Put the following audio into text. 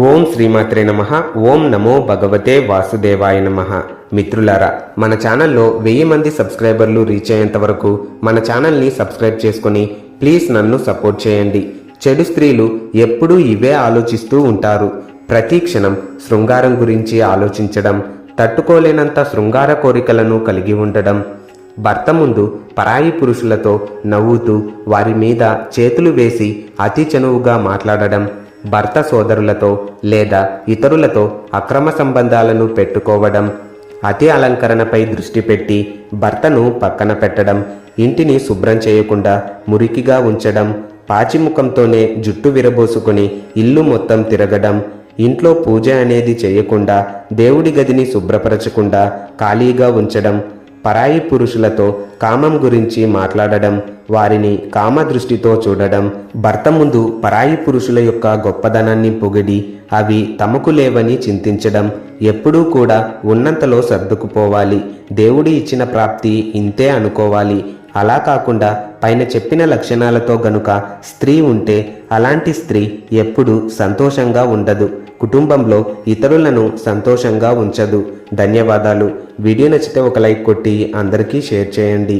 ఓం శ్రీమాత్రే నమ. ఓం నమో భగవతే వాసుదేవాయ నమ. మిత్రులారా మన ఛానల్లో వెయ్యి మంది సబ్స్క్రైబర్లు రీచ్ అయ్యేంత వరకు మన ఛానల్ని సబ్స్క్రైబ్ చేసుకొని ప్లీజ్ నన్ను సపోర్ట్ చేయండి. చెడు స్త్రీలు ఎప్పుడూ ఇవే ఆలోచిస్తూ ఉంటారు. ప్రతి క్షణం శృంగారం గురించి ఆలోచించడం తట్టుకోలేనంత శృంగార కోరికలను కలిగి ఉండడం భర్త ముందు పరాయి పురుషులతో నవ్వుతూ వారి మీద చేతులు వేసి అతి చనువుగా మాట్లాడడం భర్త సోదరులతో లేదా ఇతరులతో అక్రమ సంబంధాలను పెట్టుకోవడం అతి అలంకరణపై దృష్టి పెట్టి భర్తను పక్కన పెట్టడం ఇంటిని శుభ్రం చేయకుండా మురికిగా ఉంచడం పాచిముఖంతోనే జుట్టు విరబోసుకుని ఇల్లు మొత్తం తిరగడం ఇంట్లో పూజ అనేది చేయకుండా దేవుడి గదిని శుభ్రపరచకుండా ఖాళీగా ఉంచడం పరాయి పురుషులతో కామం గురించి మాట్లాడడం వారిని కామ దృష్టితో చూడడం భర్త ముందు పరాయి పురుషుల యొక్క గొప్పదనాన్ని పొగిడి అవి తమకు లేవని చింతించడం ఎప్పుడూ కూడా ఉన్నంతలో సర్దుకుపోవాలి. దేవుడి ఇచ్చిన ప్రాప్తి ఇంతే అనుకోవాలి. అలా కాకుండా పైన చెప్పిన లక్షణాలతో గనుక స్త్రీ ఉంటే అలాంటి స్త్రీ ఎప్పుడూ సంతోషంగా ఉండదు. కుటుంబంలో ఇతరులను సంతోషంగా ఉంచదు. ధన్యవాదాలు. వీడియో నచ్చితే ఒక లైక్ కొట్టి అందరికీ షేర్ చేయండి.